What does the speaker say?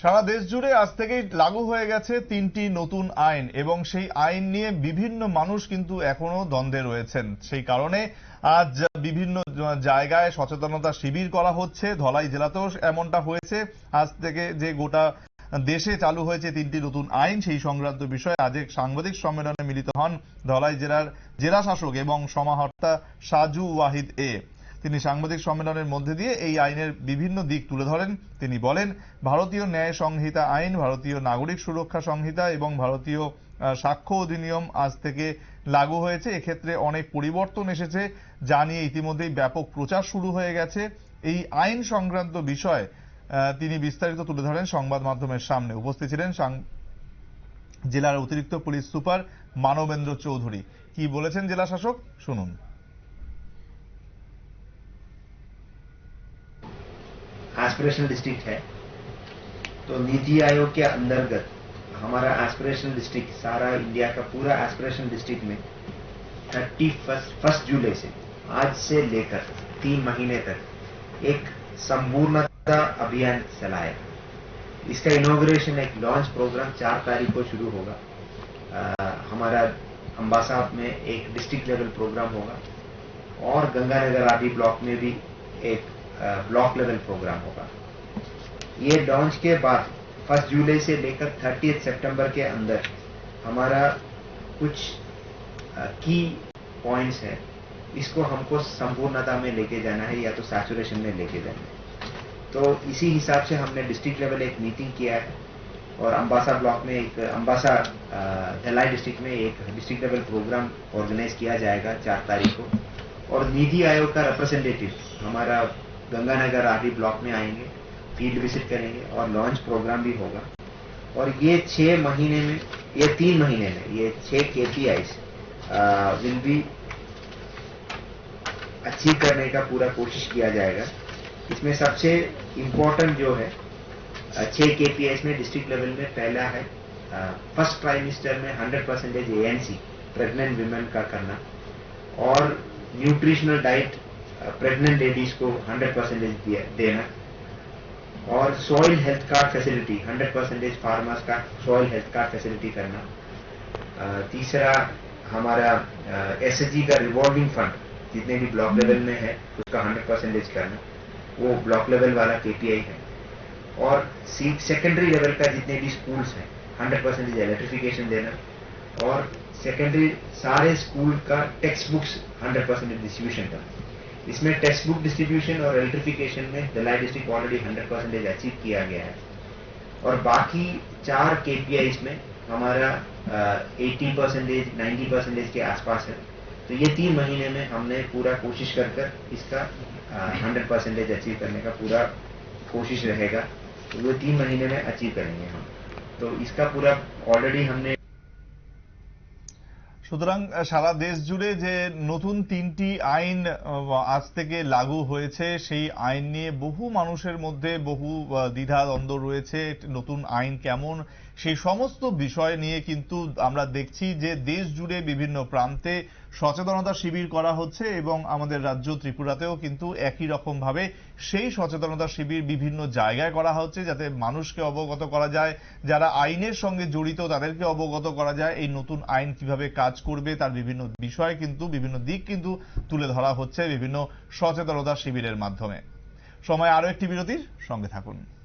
সারা দেশ জুড়ে আজ থেকেই লাগু হয়ে গেছে তিনটি নতুন আইন এবং সেই আইন নিয়ে বিভিন্ন মানুষ কিন্তু এখনও দ্বন্দ্বে রয়েছেন। সেই কারণে আজ বিভিন্ন জায়গায় সচেতনতা শিবির করা হচ্ছে। ধলাই জেলাতেও এমনটা হয়েছে। আজ থেকে যে গোটা দেশে চালু হয়েছে তিনটি নতুন আইন, সেই সংক্রান্ত বিষয়ে আজ এক সাংবাদিক সম্মেলনে মিলিত হন ধলাই জেলার জেলা শাসক এবং সমাহর্তা সাজু ওয়াহিদ এ। তিনি সাংবাদিক সম্মেলনের মধ্যে দিয়ে এই আইনের বিভিন্ন দিক তুলে ধরেন। তিনি বলেন, ভারতীয় ন্যায় সংহিতা আইন, ভারতীয় নাগরিক সুরক্ষা সংহিতা এবং ভারতীয় সাক্ষ্য অধিনিয়ম আজ থেকে লাগু হয়েছে। এক্ষেত্রে অনেক পরিবর্তন এসেছে যা নিয়ে ইতিমধ্যেই ব্যাপক প্রচার শুরু হয়ে গেছে। এই আইন সংক্রান্ত বিষয় তিনি বিস্তারিত তুলে ধরেন সংবাদ মাধ্যমের সামনে। উপস্থিত ছিলেন জেলার অতিরিক্ত পুলিশ সুপার মানবেন্দ্র চৌধুরী। কি বলেছেন জেলা শাসক শুনুন। एस्पिरेशनल डिस्ट्रिक्ट है तो नीति आयोग के अंतर्गत हमारा एस्पिरेशनल डिस्ट्रिक्ट सारा इंडिया का पूरा एस्पिरेशनल डिस्ट्रिक्ट में थर्टी फ़र्स्ट फ़र्स्ट जुलाई से आज से लेकर तीन महीने तक एक संपूर्णता अभियान चलाया। इसका इनोग्रेशन एक लॉन्च प्रोग्राम चार तारीख को शुरू होगा। अ, हमारा अम्बासा में एक डिस्ट्रिक्ट लेवल प्रोग्राम होगा। और गंगानगर आदि ब्लॉक में भी एक ब्लॉक लेवल प्रोग्राम होगा। ये लॉन्च के बाद फ़र्स्ट जुलाई से लेकर थर्टी सितंबर के अंदर हमारा कुछ की पॉइंट्स है। इसको हमको संपूर्णता में लेके जाना है या तो सैचुरेशन में लेके जाना है। तो इसी हिसाब से हमने डिस्ट्रिक्ट लेवल एक मीटिंग किया है और अम्बासा ब्लॉक में एक अम्बासा धलाई डिस्ट्रिक्ट में एक डिस्ट्रिक्ट लेवल प्रोग्राम ऑर्गेनाइज किया जाएगा चार तारीख को। और नीति आयोग का रिप्रेजेंटेटिव हमारा गंगानगर आदि ब्लॉक में आएँगे फ़ील्ड विज़िट करेंगे और लॉन्च प्रोग्राम भी होगा। और ये छह महीने में, ये तीन महीने में, ये छह K P will be achieve करने का पूरा कोशिश किया जाएगा। इसमें सबसे इम्पोर्टेंट जो है छह के में डिस्ट्रिक्ट लेवल में पहला है फ़र्स्ट प्राइम मिनिस्टर में 100 परसेंटेज ए प्रेग्नेंट वुमेन का करना। और न्यूट्रिशनल डाइट प्रेग्नेंट लेडीज़ को 100 परसेंटेज देना। और soil health card facility 100 percentage farmers का सॉइल हेल्थ कार्ड फैसिलिटी करना। तीसरा हमारा एस का रिवॉल्विंग फंड जितने भी ब्लॉक लेवल में है उसका 100 परसेंटेज करना। वो ब्लॉक लेवल वाला केपीआई है। और सेकेंडरी लेवल का जितने भी स्कूल्स हैं 100 परसेंटेज इलेक्ट्रिफिकेशन देना। और सेकेंडरी सारे स्कूल का टेक्स्ट बुक्स 100 परसेंटेज डिस्ट्रीब्यूशन करना। इसमें टेक्स्ट बुक डिस्ट्रीब्यूशन और इलेक्ट्रिफिकेशन में Dhalai district already 100 percentage achieve किया गया है। और बाकी चार केपीआईज में हमारा एट्टी परसेंटेज नाइन्टी परसेंटेज के आसपास है। तो ये तीन महीने में हमने पूरा कोशिश कर कर इसका हंड्रेड परसेंटेज अचीव करने का पूरा कोशिश रहेगा। तो वो तीन महीने में अचीव करेंगे हम। तो इसका पूरा ऑलरेडी हमने সুতরাং সারা দেশ জুড়ে যে নতুন তিনটি আইন আজ থেকে লাগু হয়েছে, সেই আইন নিয়ে বহু মানুষের মধ্যে বহু দ্বিধা দ্বন্দ্ব রয়েছে, নতুন আইন কেমন, সেই সমস্ত বিষয় নিয়ে কিন্তু আমরা দেখছি যে দেশ জুড়ে বিভিন্ন প্রান্তে সচেতনতা শিবির করা হচ্ছে এবং আমাদের রাজ্য ত্রিপুরাতেও কিন্তু একই রকম ভাবে সেই সচেতনতা শিবির বিভিন্ন জায়গায় করা হচ্ছে যাতে মানুষকে অবগত করা যায়, যারা আইনের সঙ্গে জড়িত তাদেরকে অবগত করা যায়, এই নতুন আইন কীভাবে কাজ করবে তার বিভিন্ন বিষয় কিন্তু, বিভিন্ন দিক কিন্তু তুলে ধরা হচ্ছে বিভিন্ন সচেতনতা শিবিরের মাধ্যমে। সময় আরও একটি বিরতির সঙ্গে থাকুন।